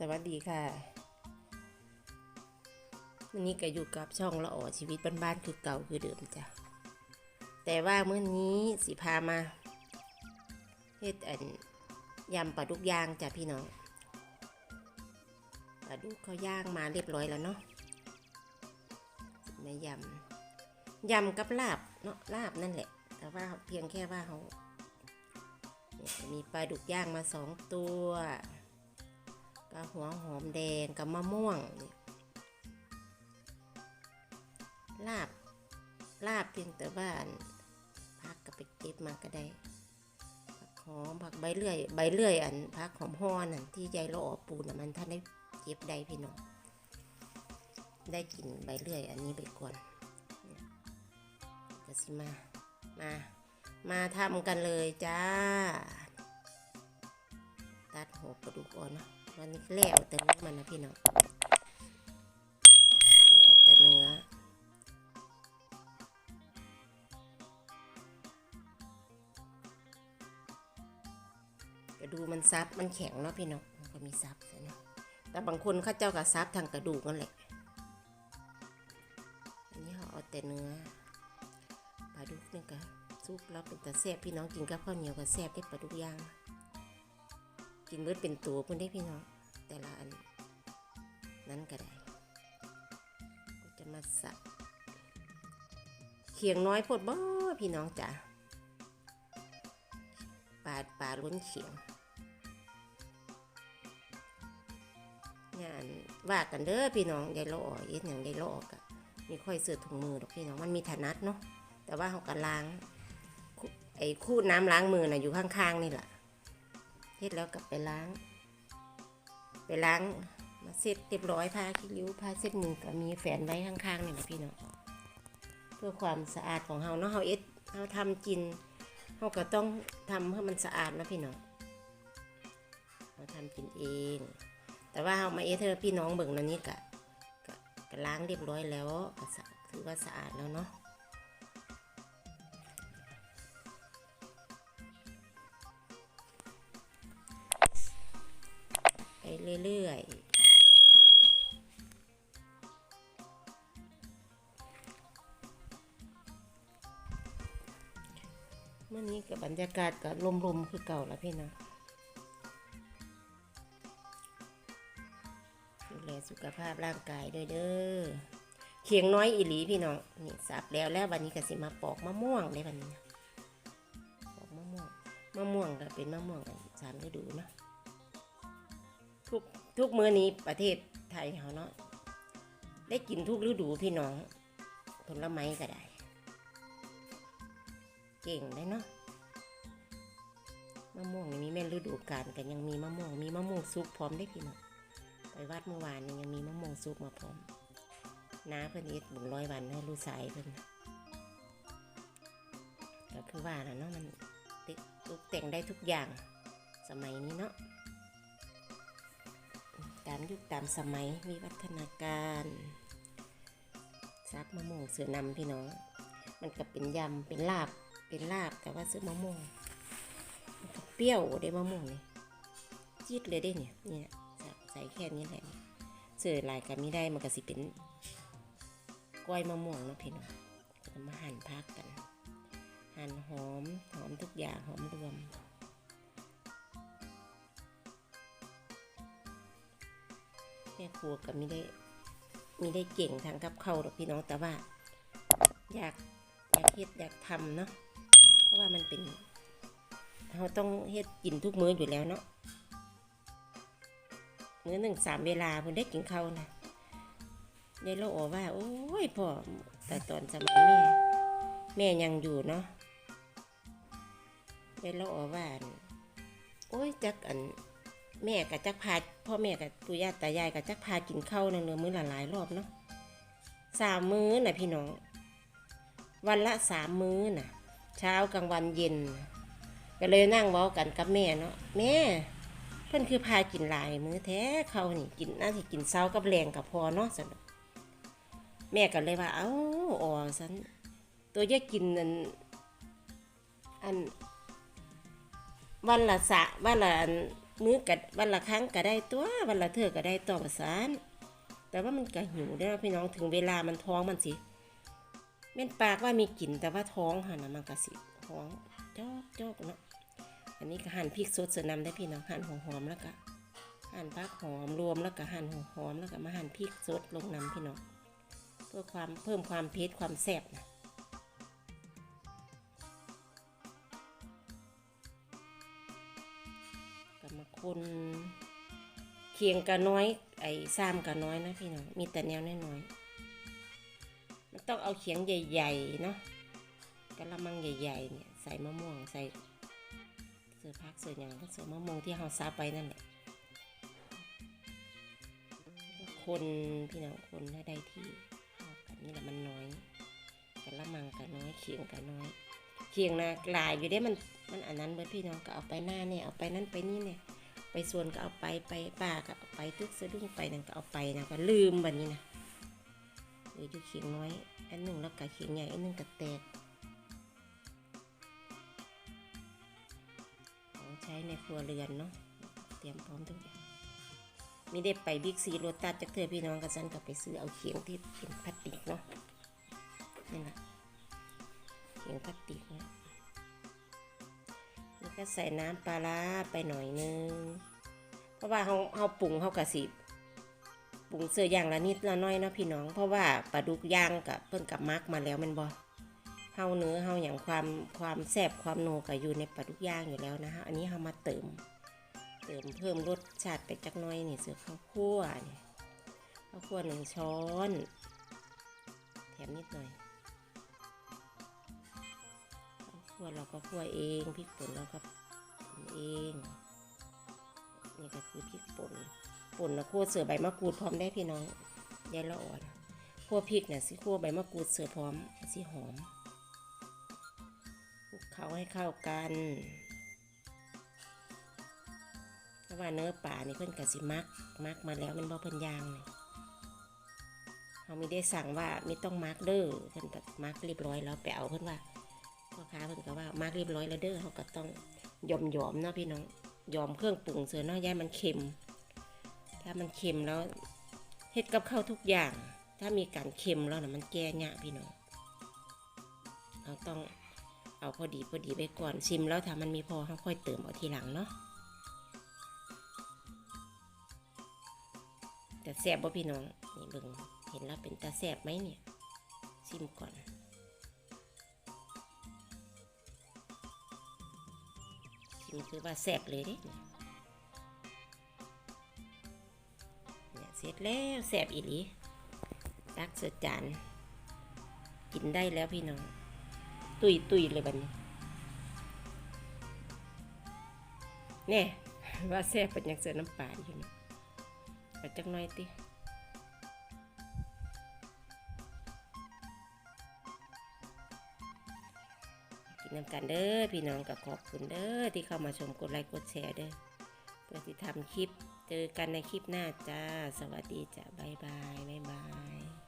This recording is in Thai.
สวัสดีค่ะวันนี้ก็อยู่กับช่องละอ่อชีวิตบ้านๆคือเก่าคือเดิมจ้ะแต่ว่าเมื่อนี้สิพามาเฮ็ดอันยำปลาดุกย่างจ้ะพี่น้องปลาดุกเขาย่างมาเรียบร้อยแล้วเนาะมายำยำกับลาบเนาะลาบนั่นแหละ แต่ว่าเพียงแค่ว่าเขามีปลาดุกย่างมาสองตัว กับหัวหอมแดงกับมะม่วงลาบลาบเพียงแต่ว่าอันพักกับไปเก็บมาก็ได้ผักหอมผักใบเลื่อยใบเลื่อยอันพักหอมห่อนั่นที่ยายเราออกปูนมันท่านได้เก็บได้พี่น้องได้กินใบเลื่อยอันนี้ไปก่อนเนี่ยก็สิมามามาทำกันเลยจ้า ตัดหัวกระดูกอ่อนเนาะ วันนี้แล้วแต่เนื้อมันนะพี่น้องแล้วแต่เนื้อกระดูมันซับมันแข็งเนาะพี่น้องมันก็มีซับใช่เนาะแต่บางคนเขาเจ้าก็ซับทางกระดูกนั่นแหละ อันนี้เขาเอาแต่เนื้อปลาดุกนี่ก็ซุปแล้วเป็นตะแซ่บพี่น้องกินกับข้าวเหนียวก็แซ่บได้ปลาดุกย่าง กินเบิดเป็นตัวเพิ่นได้พี่น้องแต่ละอันนั้นก็ได้ก็จะมาสับเขียงน้อยพดบ่พี่น้องจ๋าปลาปลาล้นเขียงงานว่ากันเด้อพี่น้องยายล่อเอ็ดอย่างยายล่อกะมีค่อยเสือถุงมือดอกพี่น้องมันมีถนัดเนาะแต่ว่าเขาก็ล้างไอ้คู่น้ำล้างมือน่ะอยู่ข้างๆนี่แหละ เฮ็ดแล้วกลับไปล้าง ไปล้างมาเสร็จเรียบร้อยผ้าขี้ริ้วผ้าเส้นมือก็มีแฝนไว้ข้างๆนี่แหละพี่น้องเพื่อความสะอาดของเฮาเนาะเฮาเอ็ดเฮาทำกินเฮาก็ต้องทำให้มันสะอาดนะพี่น้องเราทำกินเอง แต่ว่าเฮามาเอ็ดเธอพี่น้องเบิ่งนันนี่กะกะล้างเรียบร้อยแล้วก็ถือว่าสะอาดแล้วเนาะ เรื่อยๆเมื่อนี้กับบรรยากาศก็ลมๆคือเก่าแล้วพี่น้องดูแลสุขภาพร่างกายด้วยเด้อเขียงน้อยอีหลีพี่น้องนี่สับแล้วแล้ววันนี้ก็สิมาปอกมะม่วงได้วันนี้ปอกมะม่วงมะม่วงก็เป็นมะม่วงสามฤดูเนาะ ทุกทุกมื้อนี้ประเทศไทยเขาเนาะได้กินทุกฤดูพี่น้องผลไม้ก็ได้ เก่งได้เนาะมะม่วงนี่มีแม่นฤดูกาลกันยังมีมะม่วงมีมะม่วงซุปพร้อมได้พี่น้องไปวัดเมื่อวานยังมีมะม่วงซุปมาพร้อมน้าเพิ่นเอ็ดบุญร้อยวันให้ลูกสายเพิ่นก็คือว่านะเนาะมันติดตกแต่งได้ทุกอย่างสมัยนี้เนาะามยุคตามสมัยมีวัฒนาการซับมะม่วงเสือนำพี่น้อง มันก็เป็นยำเป็นลาบเป็นลาบแต่ว่าซื้อมะม่วงเปรี้ยวได้มะม่วงนี่จี๊ดเลยได้เนี่ยเนี่ยใส่แค่นี้แหละเสือลายก็ไม่ได้มันก็สิเป็นกล้วยมะม่วงนะพี่น้องมาหั่นพักกัน หั่นหอมหอมทุกอย่างหอมรวม ม่ครัวก็ไม่ได้ไม่ได้เก่งทางกับเขาหรอกพี่น้องแต่ว่า อยากอยากเฮ็ดอยากทำเนาะเพราะว่ามันเป็นเราต้องเฮ็ดกินทุกมื้ออยู่แล้วเนาะมื้อหนึ่งสามเวลาเพิ่นได้กินข้าวนะยายเราบอกว่า โอ้ยพ่อแต่ตอนสมัยแม่แม่ยังอยู่เนาะยายเราบอกว่า โอ้ยจักอัน แม่กับจักพาพ่อแม่กับปู่ย่าตายายกับจักพากินข้าวเนือมื้อละหลายรอบเนาะสามมื้อน่ะพี่น้อง วันละสามมื้อน่ะ เช้ากลางวันเย็น ก็เลยนั่งเว้ากันกับแม่เนาะแม่เพิ่อนคือพากินหลายมื้อแท้เขานี่กินน่าสิกินเช้ากับแรงกับพอเนาะสันแม่ก็เลยว่า เอ้าอ๋อสันตัวแยกกินอันอันวันละสะวันละอัน มื้อกัดวันละครั้งก็ได้ตัววันละเทื่อก็ได้ตัวประสานแต่ว่ามันก็หิวได้พี่น้องถึงเวลามันท้องมันสิแม่นปากว่ามีกลิ่นแต่ว่าท้องหันนะมันก็สิท้องจอกจอกเนาะอันนี้ก็หั่นพริกสดเสรินำได้พี่น้องหั่นหอมๆแล้วก็หั่นผักหอมรวมแล้วก็หั่นหัวหอมแล้วก็มาหั่นพริกสดลงนำพี่น้องเพื่อความเพิ่มความเผ็ดความแซ่บนะ ก็มาคนเคียงกะน้อย ไอ้ซ้ำกะน้อยนะพี่น้องมีแต่แนวน้อยๆมันต้องเอาเขียงใหญ่ๆเนาะกะละมังใหญ่ๆเนี่ยใส่มะม่วงใส่เสือพักเสืออย่างก็เสือมะม่วงที่เราซับไปนั่นแหละคนพี่น้องคนให้ได้ที่เข้ากันนี่แหละมันน้อยกะละมังกะน้อยเขียงกะน้อย เขียงนะหลายอยู่ได้มันมันอันนั้นเบิดพี่น้องก็เอาไปหน้าเนี่ยเอาไปนั่นไปนี่เนี่ยไปส่วนก็เอาไปไปป้าก็เอาไปตึกสะดุ้งไปนั่นก็เอาไปนะก็ลืมแบบนี้นะเหลืออยู่เขียงน้อยอันหนึ่งแล้วก็เขียงใหญ่อันหนึ่งก็แตกของใช้ในครัวเรือนเนาะเตรียมพร้อมทุกอย่างไม่ได้ไปบิ๊กซีโรตัสจากเธอพี่น้องกับฉันก็ไปซื้อเอาเขียงที่เป็นพลาสติกเนาะนี่แหละ เขียงพลาสติกนี่ยแล้วก็ใส่น้ำปลาร้าไปหน่อยนึง เพราะว่าเขาเขาปรุงเขากระสิบปรุงเสื้ออย่างละนิดละน้อยนะพี่น้อง เพราะว่าปลาดุกย่างกับเพิ่นกับมักมาแล้วมันบ่เฮาเนื้อเฮาอย่างความความแซ่บความโนก็อยู่ในปลาดุกย่างอยู่แล้วนะฮะอันนี้เฮามาเติม เติมเพิ่มรสชาติไปจักน้อยนี่เสือข้าวคั่วเนี่ยข้าวคั่วหนึ่งช้อน แถมนิดหน่อย คั่วเราก็คั่วเองพริกป่นเราก็ป่นเองนี่ก็คือพริกป่นป่นนะคั่วเสือใบมะกรูดพร้อมได้พี่น้องยายละอ่อนคั่วพริกน่ะสิคั่วใบมะกรูดเสือพร้อมสิหอมคลุกเคล้าให้เข้ากันเพราะว่าเนื้อป่านี่เพิ่นกะสิมักมักมาแล้วมันบ่เพิ่นย่างเลยเขาม่ได้สั่งว่าไม่ต้องมักเด้อเพิ่นก็มักเรียบร้อยแล้วไปเอาเพิ่นว่า ค้าเพิ่นก็ว่ามาเรียบร้อยแล้วเด้อเขาก็ต้องยอมยอมๆเนาะพี่น้องยอมเครื่องปรุงเสือเนาะย่ามันเค็ม ถ้ามันเค็มแล้วเฮ็ดกับข้าวทุกอย่าง ถ้ามีการเค็มแล้วนะมันแก้ยากพี่น้องเราต้องเอาพอดีพอดีไปก่อนชิมแล้วถ้ามันมีพอเขาค่อยเติมเอาทีหลังเนาะแต่แซ่บบ่พี่น้องนี่เบิ่งเห็นแล้วเป็นตาแซ่บไหมเนี่ยชิมก่อน ชิมคือว่าแซ่บเลยด้เนี่ยเนี่ยเสร็จแล้วแซ่บอีหลีตักเสือจานกินได้แล้วพี่น้อง ตุยตุยเลยบัดนี้แน่ว่าแซ่บเป็นยังเสือน้ำปลาอยู่นะเอาจักหน่อยติ น้ำกันเด้อพี่น้องกับขอบคุณเด้อที่เข้ามาชมกดไลค์กดแชร์เด้อเพื่อที่ทำคลิปเจอกันในคลิปหน้าจ้า สวัสดีจ้าบ๊ายบายบ๊ายบาย